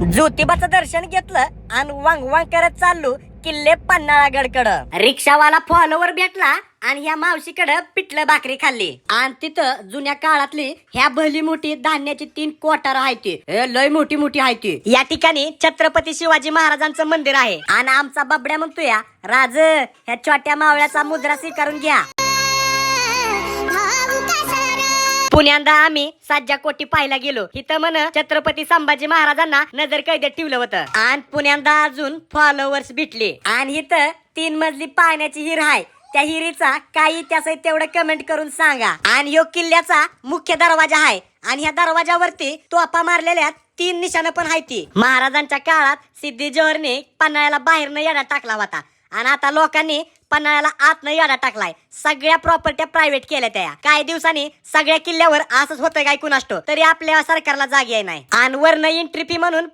ज्योतिबाचं दर्शन घेतलं आणि वांग वांग करत चाललो किल्ले पन्हाळागडकड. रिक्षावाला फॉलोवर भेटला आणि ह्या मावशीकडे पिठलं भाकरी खाल्ली. आणि तिथं जुन्या काळातली ह्या भली मोठी धान्याची तीन कोटार आहे लय मोठी मोठी आहे ती. या ठिकाणी छत्रपती शिवाजी महाराजांचं मंदिर आहे. आणि आमचा बबड्या म्हणतोया राज ह्या छोट्या मावळ्याचा मुद्रा स्वीकारून घ्या. पुण्यांदा आम्ही सज्जा कोटी पाहायला गेलो इथं म्हण छत्रपती संभाजी महाराजांना नजर कैद्यात ठेवलं होतं. आणि पुण्यांदा अजून फॉलोवर्स भेटले. आणि इथं तीन मजली पाण्याची हिर आहे. त्या हिरीचा काही त्याचं तेवढं कमेंट करून सांगा. आणि यो किल्ल्याचा मुख्य दरवाजा आहे. आणि ह्या दरवाजावरती तोपा मारलेल्या तीन निशाणं पण आहे ती. महाराजांच्या काळात सिद्धी जोहरने पन्हाळ्याला बाहेरनं येण्यात टाकला होता. आणि आता लोकांनी पन्हाळ्याला आतनं याडा टाकलाय. सगळ्या प्रॉपर्ट्या प्रायव्हेट केल्या त्या. काही दिवसांनी सगळ्या किल्ल्यावर असंच होतं काय कुणाष्टो तरी आपल्या सरकारला जागी आहे नाही. आणि वरनं एंट्री फी म्हणून